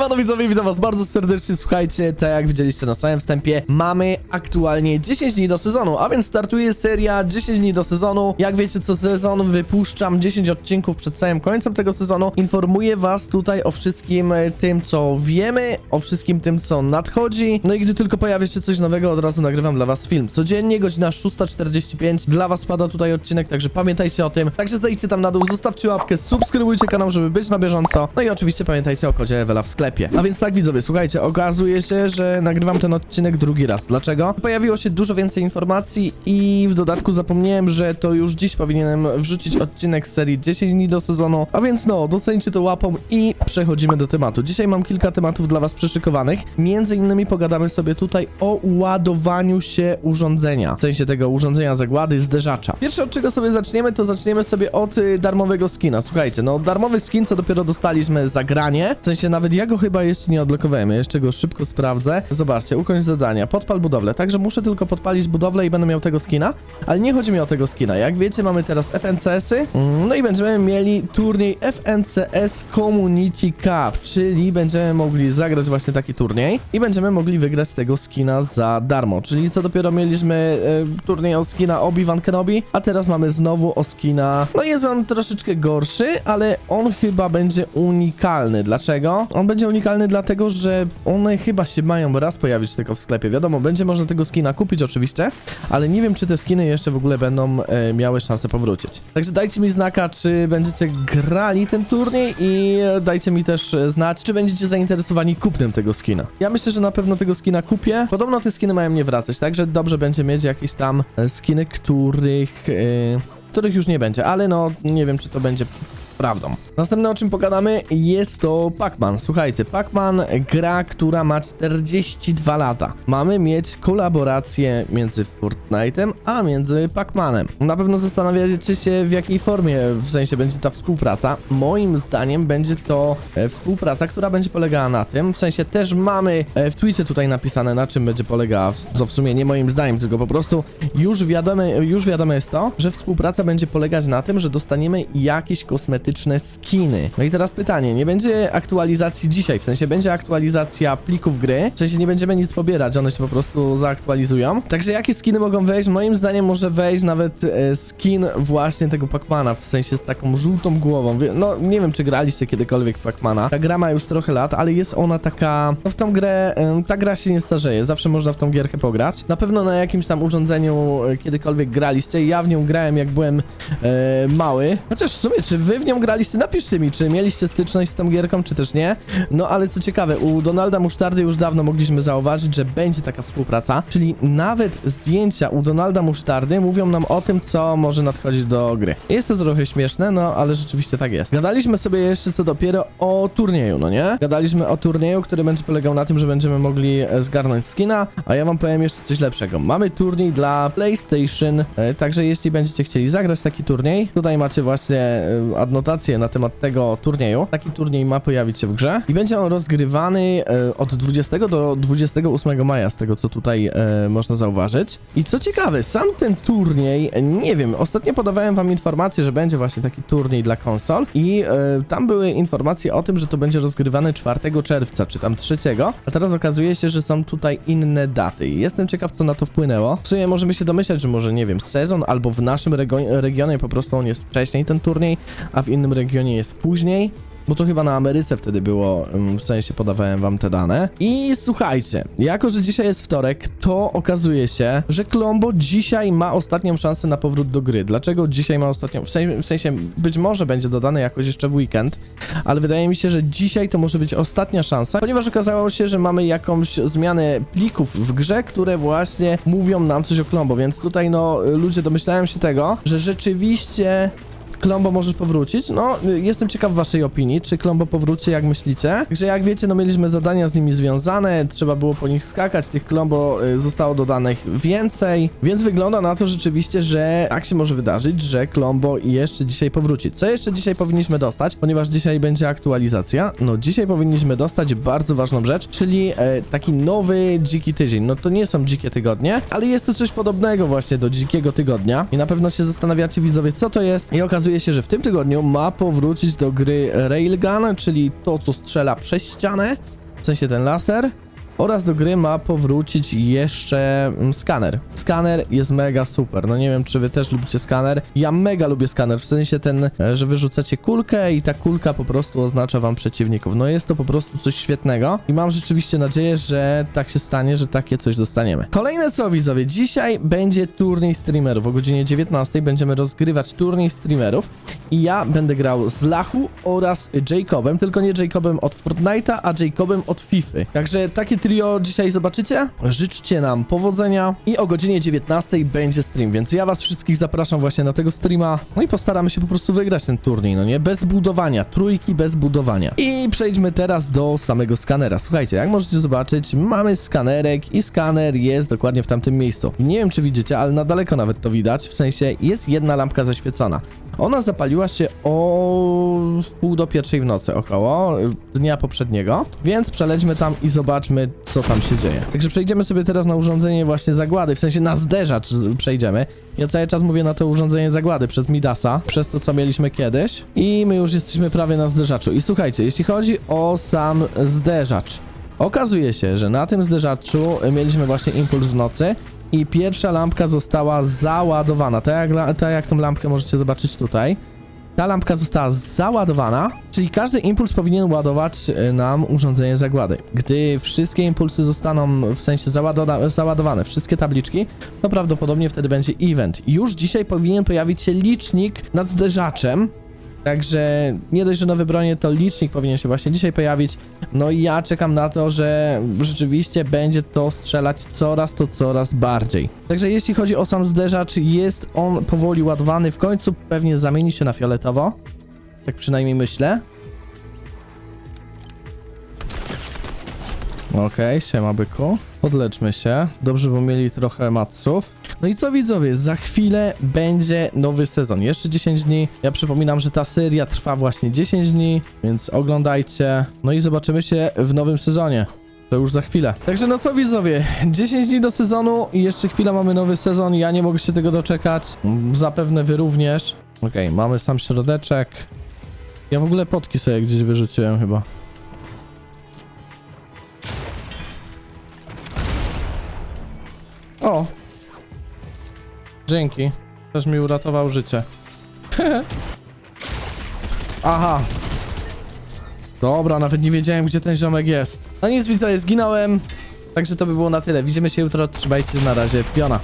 Siemano widzowie, witam was bardzo serdecznie, słuchajcie, tak jak widzieliście na samym wstępie, mamy aktualnie 10 dni do sezonu, a więc startuje seria 10 dni do sezonu, jak wiecie co sezon wypuszczam 10 odcinków przed samym końcem tego sezonu, informuję was tutaj o wszystkim e, tym, co wiemy, o wszystkim tym, co nadchodzi, no i gdy tylko pojawi się coś nowego, od razu nagrywam dla was film, codziennie, godzina 6.45, dla was pada tutaj odcinek, także pamiętajcie o tym, także zejdźcie tam na dół, zostawcie łapkę, subskrybujcie kanał, żeby być na bieżąco, no i oczywiście pamiętajcie o kodzie Ewela w sklepie. A więc tak widzowie, słuchajcie, okazuje się, że nagrywam ten odcinek drugi raz. Dlaczego? Pojawiło się dużo więcej informacji i w dodatku zapomniałem, że to już dziś powinienem wrzucić odcinek z serii 10 dni do sezonu. A więc no, doceńcie to łapą i przechodzimy do tematu. Dzisiaj mam kilka tematów dla was przyszykowanych. Między innymi pogadamy sobie tutaj o ładowaniu się urządzenia. W sensie tego urządzenia zagłady, zderzacza. Pierwsze od czego sobie zaczniemy, to zaczniemy sobie od y, darmowego skina. Słuchajcie, no darmowy skin, co dopiero dostaliśmy za granie. W sensie nawet ja go chyba jeszcze nie odblokowałem. Ja jeszcze go szybko sprawdzę. Zobaczcie, ukończ zadania. Podpal budowlę. Także muszę tylko podpalić budowlę i będę miał tego skina. Ale nie chodzi mi o tego skina. Jak wiecie, mamy teraz FNCS-y. No i będziemy mieli turniej FNCS Community Cup, czyli będziemy mogli zagrać właśnie taki turniej i będziemy mogli wygrać tego skina za darmo. Czyli co dopiero mieliśmy e, turniej o skina Obi-Wan Kenobi, a teraz mamy znowu o skina. No jest on troszeczkę gorszy, ale on chyba będzie unikalny. Dlaczego? On będzie unikalny dlatego, że one chyba się mają raz pojawić tylko w sklepie. Wiadomo, będzie można tego skina kupić oczywiście, ale nie wiem, czy te skiny jeszcze w ogóle będą e, miały szansę powrócić. Także dajcie mi znaka, czy będziecie grali ten turniej i dajcie mi też znać, czy będziecie zainteresowani kupnem tego skina. Ja myślę, że na pewno tego skina kupię. Podobno te skiny mają nie wracać, także dobrze będzie mieć jakieś tam e, skiny, których... E, których już nie będzie, ale no nie wiem, czy to będzie prawdą. Następne o czym pogadamy jest to Pac-Man. Słuchajcie, Pac-Man gra, która ma 42 lata. Mamy mieć kolaborację między Fortnite'em, a między Pac-Manem. Na pewno zastanawiacie się w jakiej formie w sensie będzie ta współpraca. Moim zdaniem będzie to e, współpraca, która będzie polegała na tym, w sensie też mamy e, w Twitcie tutaj napisane na czym będzie polegała, co w sumie nie moim zdaniem, tylko po prostu już wiadome, już wiadome jest to, że współpraca będzie polegać na tym, że dostaniemy jakieś kosmetyczne skiny. No i teraz pytanie, nie będzie aktualizacji dzisiaj, w sensie będzie aktualizacja plików gry, w sensie nie będziemy nic pobierać, one się po prostu zaaktualizują. Także jakie skiny mogą wejść? Moim zdaniem może wejść nawet e, skin właśnie tego Pacmana, w sensie z taką żółtą głową. No nie wiem, czy graliście kiedykolwiek w Pacmana. Ta gra ma już trochę lat, ale jest ona taka, no w tą grę, em, ta gra się nie starzeje, zawsze można w tą gierkę pograć. Na pewno na jakimś tam urządzeniu e, kiedykolwiek graliście, ja w nią grałem jak byłem e, mały. Chociaż w sumie, czy wy w nią graliście? Napiszcie mi, czy mieliście styczność z tą gierką, czy też nie. No ale co ciekawe, u Donalda Musztardy już dawno mogliśmy zauważyć, że będzie taka współpraca, czyli nawet zdjęcia u Donalda Musztardy mówią nam o tym, co może nadchodzić do gry. Jest to trochę śmieszne, no ale rzeczywiście tak jest. Gadaliśmy sobie jeszcze co dopiero o turnieju, no nie? Gadaliśmy o turnieju, który będzie polegał na tym, że będziemy mogli e, zgarnąć skina, a ja wam powiem jeszcze coś lepszego. Mamy turniej dla PlayStation, e, także jeśli będziecie chcieli zagrać taki turniej, tutaj macie właśnie e, adnotację na temat tego turnieju. Taki turniej ma pojawić się w grze i będzie on rozgrywany e, od 20 do 28 maja, z tego co tutaj e, można zauważyć. I co ciekawe, sam ten turniej, nie wiem, ostatnio podawałem wam informację, że będzie właśnie taki turniej dla konsol i e, tam były informacje o tym, że to będzie rozgrywane 4 czerwca, czy tam 3, a teraz okazuje się, że są tutaj inne daty. Jestem ciekaw, co na to wpłynęło. W sumie możemy się domyślać, że może, nie wiem, sezon albo w naszym regionie po prostu on jest wcześniej, ten turniej, a w innym regionie jest później. Bo to chyba na Ameryce wtedy było, ym, w sensie podawałem wam te dane. I słuchajcie, jako że dzisiaj jest wtorek, to okazuje się, że Klombo dzisiaj ma ostatnią szansę na powrót do gry. Dlaczego dzisiaj ma ostatnią? W sensie, w sensie być może będzie dodane jakoś jeszcze w weekend, ale wydaje mi się, że dzisiaj to może być ostatnia szansa, ponieważ okazało się, że mamy jakąś zmianę plików w grze, które właśnie mówią nam coś o Klombo, więc tutaj no ludzie domyślają się tego, że rzeczywiście Klombo możesz powrócić? No, jestem ciekaw waszej opinii, czy Klombo powróci, jak myślicie. Także jak wiecie, no mieliśmy zadania z nimi związane, trzeba było po nich skakać, tych Klombo y, zostało dodanych więcej, więc wygląda na to rzeczywiście, że tak się może wydarzyć, że Klombo jeszcze dzisiaj powróci. Co jeszcze dzisiaj powinniśmy dostać, ponieważ dzisiaj będzie aktualizacja? No, dzisiaj powinniśmy dostać bardzo ważną rzecz, czyli e, taki nowy dziki tydzień. No to nie są dzikie tygodnie, ale jest to coś podobnego właśnie do dzikiego tygodnia i na pewno się zastanawiacie widzowie, co to jest i okazuje okazuje się, że w tym tygodniu ma powrócić do gry Railgun, czyli to, co strzela przez ścianę, w sensie ten laser. Oraz do gry ma powrócić jeszcze mm, skaner. Skaner jest mega super. No nie wiem, czy wy też lubicie skaner. Ja mega lubię skaner, w sensie ten, e, że wyrzucacie kulkę i ta kulka po prostu oznacza wam przeciwników. No jest to po prostu coś świetnego i mam rzeczywiście nadzieję, że tak się stanie, że takie coś dostaniemy. Kolejne co widzowie, dzisiaj będzie turniej streamerów. O godzinie 19 będziemy rozgrywać turniej streamerów i ja będę grał z Lachu oraz Jacobem, tylko nie Jacobem od Fortnite'a, a Jacobem od FIFA. Także takie trio dzisiaj zobaczycie. Życzcie nam powodzenia i o godzinie 19 będzie stream, więc ja was wszystkich zapraszam właśnie na tego streama. No i postaramy się po prostu wygrać ten turniej, no nie? Bez budowania, trójki bez budowania. I przejdźmy teraz do samego skanera. Słuchajcie, jak możecie zobaczyć, mamy skanerek i skaner jest dokładnie w tamtym miejscu. Nie wiem, czy widzicie, ale na daleko nawet to widać, w sensie jest jedna lampka zaświecona. Ona zapaliła się o pół do pierwszej w nocy około dnia poprzedniego, więc przelećmy tam i zobaczmy, co tam się dzieje. Także przejdziemy sobie teraz na urządzenie właśnie zagłady, w sensie na zderzacz przejdziemy. Ja cały czas mówię na to urządzenie zagłady przez Midasa, przez to, co mieliśmy kiedyś. I my już jesteśmy prawie na zderzaczu. I słuchajcie, jeśli chodzi o sam zderzacz, okazuje się, że na tym zderzaczu mieliśmy właśnie impuls w nocy, i pierwsza lampka została załadowana. Tak jak, tak jak tą lampkę możecie zobaczyć tutaj. Ta lampka została załadowana, czyli każdy impuls powinien ładować e, nam urządzenie zagłady. Gdy wszystkie impulsy zostaną w sensie załadowa- załadowane, wszystkie tabliczki, to prawdopodobnie wtedy będzie event. Już dzisiaj powinien pojawić się licznik nad zderzaczem. Także nie dość, że nowe bronie, to licznik powinien się właśnie dzisiaj pojawić. No i ja czekam na to, że rzeczywiście będzie to strzelać coraz to coraz bardziej. Także jeśli chodzi o sam zderzacz, jest on powoli ładowany. W końcu pewnie zamieni się na fioletowo. Tak przynajmniej myślę. Okej, siema byku. Podleczmy się. Dobrze, bo mieli trochę matców. No i co widzowie, za chwilę będzie nowy sezon. Jeszcze 10 dni. Ja przypominam, że ta seria trwa właśnie 10 dni, więc oglądajcie. No i zobaczymy się w nowym sezonie. To już za chwilę. Także no co widzowie, 10 dni do sezonu i jeszcze chwila mamy nowy sezon. Ja nie mogę się tego doczekać. Zapewne wy również. Okej, mamy sam środeczek. Ja w ogóle potki sobie gdzieś wyrzuciłem chyba. Dzięki. Też mi uratował życie. Aha. Dobra, nawet nie wiedziałem, gdzie ten ziomek jest. No nic, widzę, zginąłem. Także to by było na tyle. Widzimy się jutro. Trzymajcie się na razie. Piona.